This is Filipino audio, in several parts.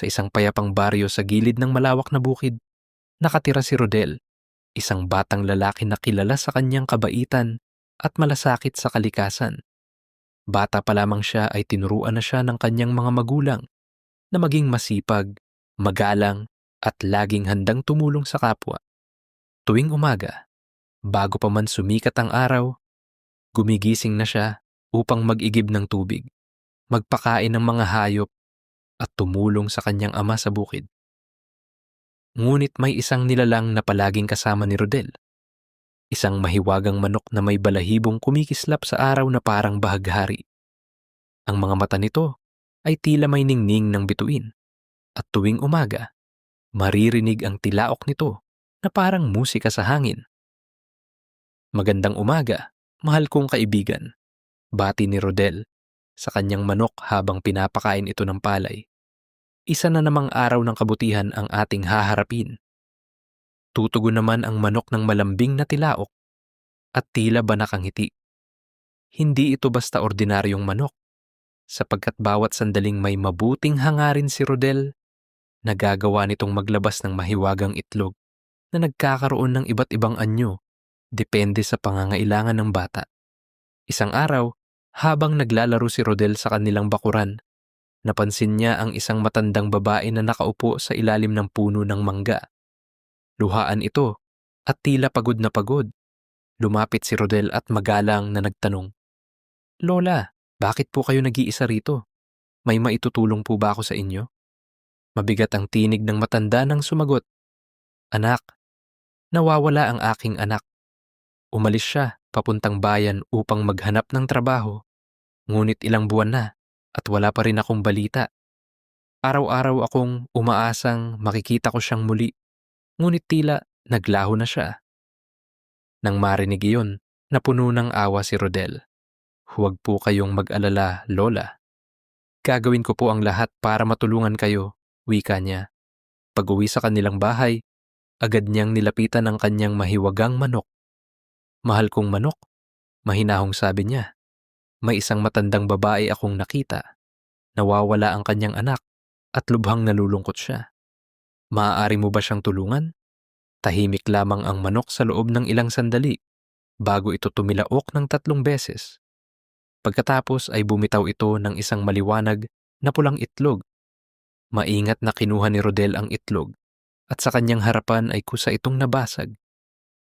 Sa isang payapang baryo sa gilid ng malawak na bukid, nakatira si Rodel, isang batang lalaki na kilala sa kanyang kabaitan at malasakit sa kalikasan. Bata pa lamang siya ay tinuruan na siya ng kanyang mga magulang na maging masipag, magalang at laging handang tumulong sa kapwa. Tuwing umaga, bago pa man sumikat ang araw, gumigising na siya upang mag-igib ng tubig, magpakain ng mga hayop at tumulong sa kanyang ama sa bukid. Ngunit may isang nilalang na palaging kasama ni Rodel. Isang mahiwagang manok na may balahibong kumikislap sa araw na parang bahaghari. Ang mga mata nito ay tila may ningning ng bituin. At tuwing umaga, maririnig ang tilaok nito na parang musika sa hangin. Magandang umaga, mahal kong kaibigan. Bati ni Rodel sa kanyang manok habang pinapakain ito ng palay. Isa na namang araw ng kabutihan ang ating haharapin. Tutugon naman ang manok ng malambing na tilaok at tila banak ang ngiti. Hindi ito basta ordinaryong manok, sapagkat bawat sandaling may mabuting hangarin si Rodel, nagagawa nitong maglabas ng mahiwagang itlog na nagkakaroon ng iba't ibang anyo, depende sa pangangailangan ng bata. Isang araw, habang naglalaro si Rodel sa kanilang bakuran, napansin niya ang isang matandang babae na nakaupo sa ilalim ng puno ng mangga. Luhaan ito at tila pagod na pagod. Lumapit si Rodel at magalang na nagtanong, Lola, bakit po kayo nag-iisa rito? May maitutulong po ba ako sa inyo? Mabigat ang tinig ng matanda nang sumagot, Anak, nawawala ang aking anak. Umalis siya papuntang bayan upang maghanap ng trabaho, ngunit ilang buwan na at wala pa rin akong balita. Araw-araw akong umaasang makikita ko siyang muli ngunit tila naglaho na siya. Nang marinig iyon, napuno ng awa si Rodel. Huwag po kayong mag-alala, Lola. Gagawin ko po ang lahat para matulungan kayo, wika niya. Pag-uwi sa kanilang bahay, agad niyang nilapitan ang kanyang mahiwagang manok. Mahal kong manok, mahinahong sabi niya. May isang matandang babae akong nakita. Nawawala ang kanyang anak at lubhang nalulungkot siya. Maaari mo ba siyang tulungan? Tahimik lamang ang manok sa loob ng ilang sandali bago ito tumilaok ng tatlong beses. Pagkatapos ay bumitaw ito ng isang maliwanag na pulang itlog. Maingat na kinuha ni Rodel ang itlog at sa kanyang harapan ay kusa itong nabasag.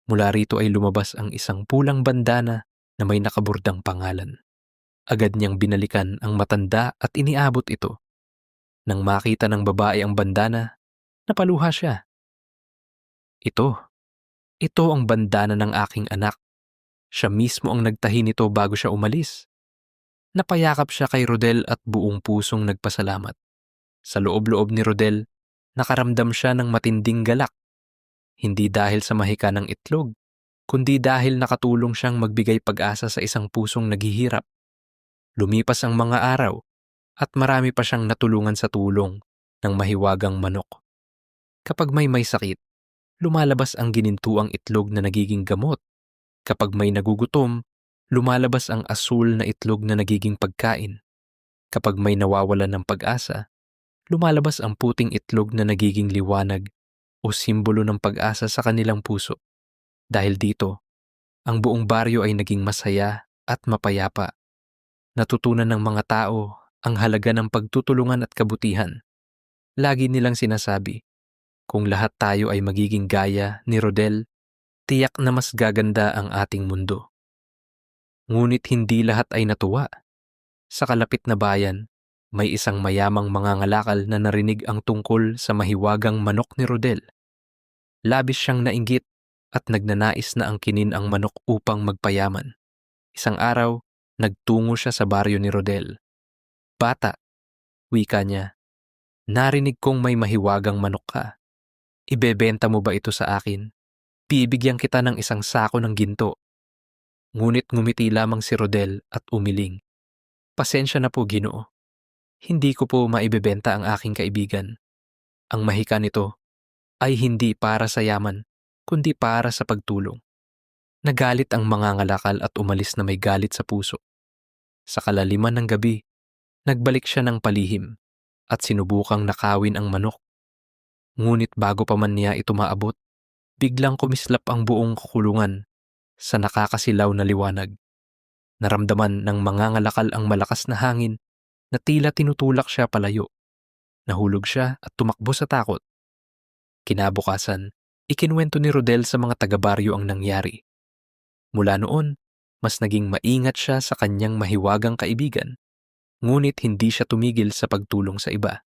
Mula rito ay lumabas ang isang pulang bandana na may nakaburdang pangalan. Agad niyang binalikan ang matanda at iniabot ito. Nang makita ng babae ang bandana, Napaluha siya. Ito. Ito ang bandana ng aking anak. Siya mismo ang nagtahi nito bago siya umalis. Napayakap siya kay Rodel at buong pusong nagpasalamat. Sa loob-loob ni Rodel, nakaramdam siya ng matinding galak. Hindi dahil sa mahika ng itlog, kundi dahil nakatulong siyang magbigay pag-asa sa isang pusong naghihirap. Lumipas ang mga araw at marami pa siyang natulungan sa tulong ng mahiwagang manok. Kapag may may sakit, lumalabas ang ginintuang itlog na nagiging gamot. Kapag may nagugutom, lumalabas ang asul na itlog na nagiging pagkain. Kapag may nawawalan ng pag-asa, lumalabas ang puting itlog na nagiging liwanag o simbolo ng pag-asa sa kanilang puso. Dahil dito, ang buong baryo ay naging masaya at mapayapa. Natutunan ng mga tao ang halaga ng pagtutulungan at kabutihan. Lagi nilang sinasabi, kung lahat tayo ay magiging gaya ni Rodel, tiyak na mas gaganda ang ating mundo. Ngunit hindi lahat ay natuwa. Sa kalapit na bayan, may isang mayamang mangangalakal na narinig ang tungkol sa mahiwagang manok ni Rodel. Labis siyang nainggit at nagnanais na angkinin ang manok upang magpayaman. Isang araw, nagtungo siya sa baryo ni Rodel. Bata, wika niya, narinig kong may mahiwagang manok ka. Ibebenta mo ba ito sa akin? Bibigyan kita ng isang sako ng ginto. Ngunit ngumiti lamang si Rodel at umiling. Pasensya na po, ginoo. Hindi ko po maibebenta ang aking kaibigan. Ang mahika nito ay hindi para sa yaman, kundi para sa pagtulong. Nagalit ang mga ngalakal at umalis na may galit sa puso. Sa kalaliman ng gabi, Nagbalik siya ng palihim at sinubukang nakawin ang manok. Ngunit bago pa man niya ito maabot, biglang kumislap ang buong kukulungan sa nakakasilaw na liwanag. Naramdaman ng mangangalakal ang malakas na hangin na tila tinutulak siya palayo. Nahulog siya at tumakbo sa takot. Kinabukasan, ikinwento ni Rodel sa mga taga-baryo ang nangyari. Mula noon, mas naging maingat siya sa kanyang mahiwagang kaibigan, ngunit hindi siya tumigil sa pagtulong sa iba.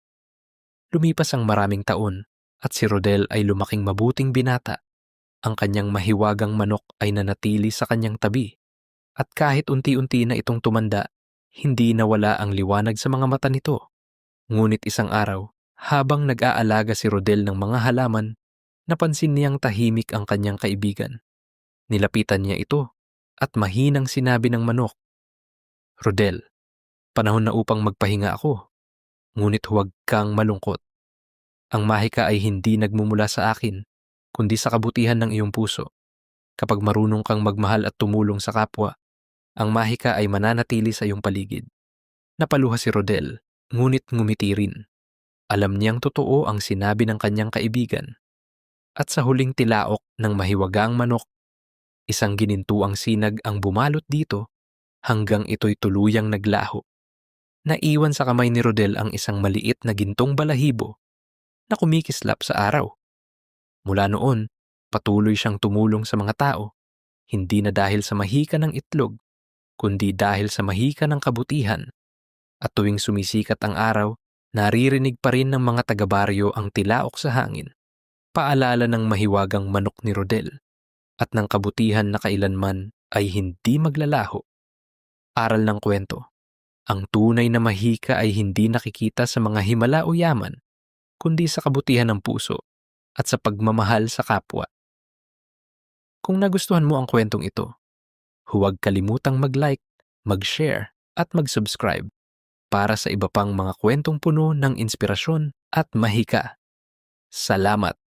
Lumipas ang maraming taon at si Rodel ay lumaking mabuting binata. Ang kanyang mahiwagang manok ay nanatili sa kanyang tabi. At kahit unti-unti na itong tumanda, hindi nawala ang liwanag sa mga mata nito. Ngunit isang araw, habang nag-aalaga si Rodel ng mga halaman, napansin niyang tahimik ang kanyang kaibigan. Nilapitan niya ito at mahinang sinabi ng manok, Rodel, panahon na upang magpahinga ako, ngunit huwag kang malungkot. Ang mahika ay hindi nagmumula sa akin, kundi sa kabutihan ng iyong puso. Kapag marunong kang magmahal at tumulong sa kapwa, ang mahika ay mananatili sa iyong paligid. Napaluha si Rodel, ngunit ngumiti rin. Alam niyang totoo ang sinabi ng kanyang kaibigan. At sa huling tilaok ng mahiwagang manok, isang ginintuang sinag ang bumalot dito hanggang ito'y tuluyang naglaho. Naiwan sa kamay ni Rodel ang isang maliit na gintong balahibo na kumikislap sa araw. Mula noon, patuloy siyang tumulong sa mga tao, hindi na dahil sa mahika ng itlog, kundi dahil sa mahika ng kabutihan. At tuwing sumisikat ang araw, naririnig pa rin ng mga taga-baryo ang tilaok sa hangin. Paalala ng mahiwagang manok ni Rodel at ng kabutihan na kailanman ay hindi maglalaho. Aral ng kwento. Ang tunay na mahika ay hindi nakikita sa mga himala o yaman, kundi sa kabutihan ng puso at sa pagmamahal sa kapwa. Kung nagustuhan mo ang kwentong ito, huwag kalimutang mag-like, mag-share at mag-subscribe para sa iba pang mga kwentong puno ng inspirasyon at mahika. Salamat!